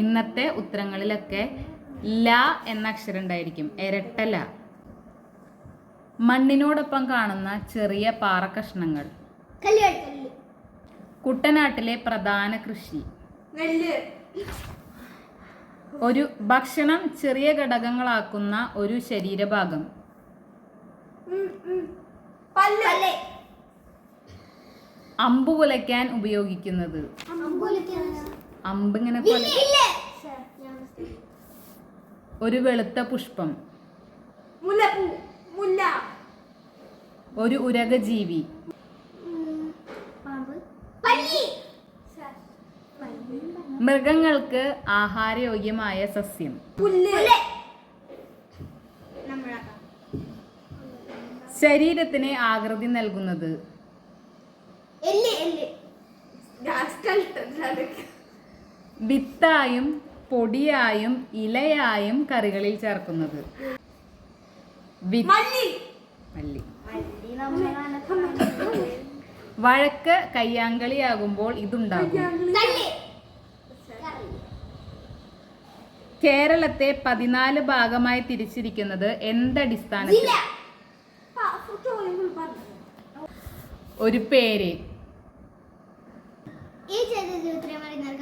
ഇന്നത്തെ ഉത്തരങ്ങളിലൊക്കെ ല എന്ന അക്ഷരം ഉണ്ടായിരിക്കും ഇരട്ട ല മണ്ണിനോടൊപ്പം കാണുന്ന ചെറിയ പാറ കഷ്ണങ്ങൾ. കുട്ടനാട്ടിലെ പ്രധാന കൃഷി. ഒരു ഭക്ഷണം ചെറിയ ഘടകങ്ങളാക്കുന്ന ഒരു ശരീരഭാഗം. അമ്പ് കുലയ്ക്കാൻ ഉപയോഗിക്കുന്നത്. അമ്പ് ഇങ്ങനെ പോലെ. ഒരു വെളുത്ത പുഷ്പം. ഒരു ഉരക ജീവി. മൃഗങ്ങൾക്ക് ആഹാരയോഗ്യമായ സസ്യം. പുല്ല്. ശരീരത്തിന് ആകൃതി നൽകുന്നത്. എല്ല് എല്ല്. വിത്തായും പൊടിയായും ഇലയായും കറികളിൽ ചേർക്കുന്നത്. മല്ലി. വഴക്ക് കയ്യാങ്കളിയാകുമ്പോൾ ഇതുണ്ടാകും. കേരളത്തെ പതിനാല് ഭാഗമായി തിരിച്ചിരിക്കുന്നത് എന്തടിസ്ഥാനത്തിൽ ഒരു പേര്. ഈ ചോദ്യത്തിന് ഉത്തരം അറിയുന്നവർ